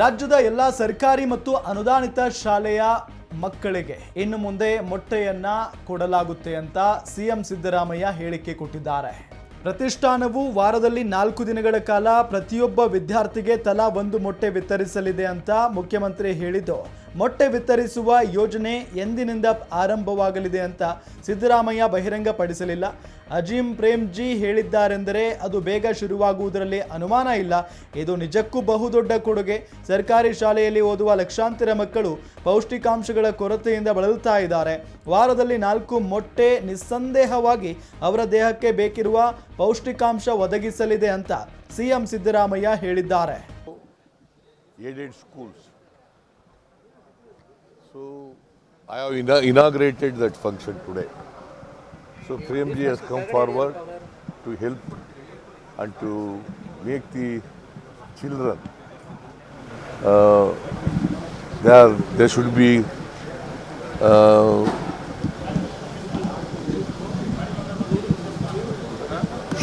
ರಾಜ್ಯದ ಎಲ್ಲ ಸರ್ಕಾರಿ ಮತ್ತು ಅನುದಾನಿತ ಶಾಲೆಯ ಮಕ್ಕಳಿಗೆ ಇನ್ನು ಮುಂದೆ ಮೊಟ್ಟೆಯನ್ನ ಕೊಡಲಾಗುತ್ತೆ ಅಂತ ಸಿಎಂ ಸಿದ್ದರಾಮಯ್ಯ ಹೇಳಿಕೆ ಕೊಟ್ಟಿದ್ದಾರೆ. ಪ್ರತಿಷ್ಠಾನವು ವಾರದಲ್ಲಿ ನಾಲ್ಕು ದಿನಗಳ ಕಾಲ ಪ್ರತಿಯೊಬ್ಬ ವಿದ್ಯಾರ್ಥಿಗೆ ತಲಾ ಒಂದು ಮೊಟ್ಟೆ ವಿತರಿಸಲಿದೆ ಅಂತ ಮುಖ್ಯಮಂತ್ರಿ ಹೇಳಿದ್ದು. ಮೊಟ್ಟೆ ವಿತರಿಸುವ ಯೋಜನೆ ಎಂದಿನಿಂದ ಆರಂಭವಾಗಲಿದೆ ಅಂತ ಸಿದ್ದರಾಮಯ್ಯ ಬಹಿರಂಗಪಡಿಸಲಿಲ್ಲ. ಅಜೀಂ ಪ್ರೇಮ್ಜಿ ಹೇಳಿದ್ದಾರೆಂದರೆ ಅದು ಬೇಗ ಶುರುವಾಗುವುದರಲ್ಲಿ ಅನುಮಾನ ಇಲ್ಲ. ಇದು ನಿಜಕ್ಕೂ ಬಹುದೊಡ್ಡ ಕೊಡುಗೆ. ಸರ್ಕಾರಿ ಶಾಲೆಯಲ್ಲಿ ಓದುವ ಲಕ್ಷಾಂತರ ಮಕ್ಕಳು ಪೌಷ್ಟಿಕಾಂಶಗಳ ಕೊರತೆಯಿಂದ ಬಳಲುತ್ತಾ ಇದ್ದಾರೆ. ವಾರದಲ್ಲಿ ನಾಲ್ಕು ಮೊಟ್ಟೆ ನಿಸ್ಸಂದೇಹವಾಗಿ ಅವರ ದೇಹಕ್ಕೆ ಬೇಕಿರುವ ಪೌಷ್ಟಿಕಾಂಶ ಒದಗಿಸಲಿದೆ ಅಂತ ಸಿಎಂ ಸಿದ್ದರಾಮಯ್ಯ ಹೇಳಿದ್ದಾರೆ. Schools. So I have ina- inaugurated that function today. So Premji has come forward to help and to make the children. Uh, there, there should be uh,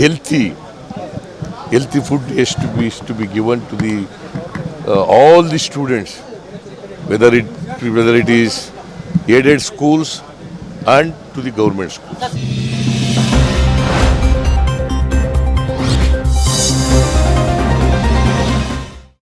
healthy healthy food has to be is to be given to the uh, all the students whether it whether it is aided schools and to the government schools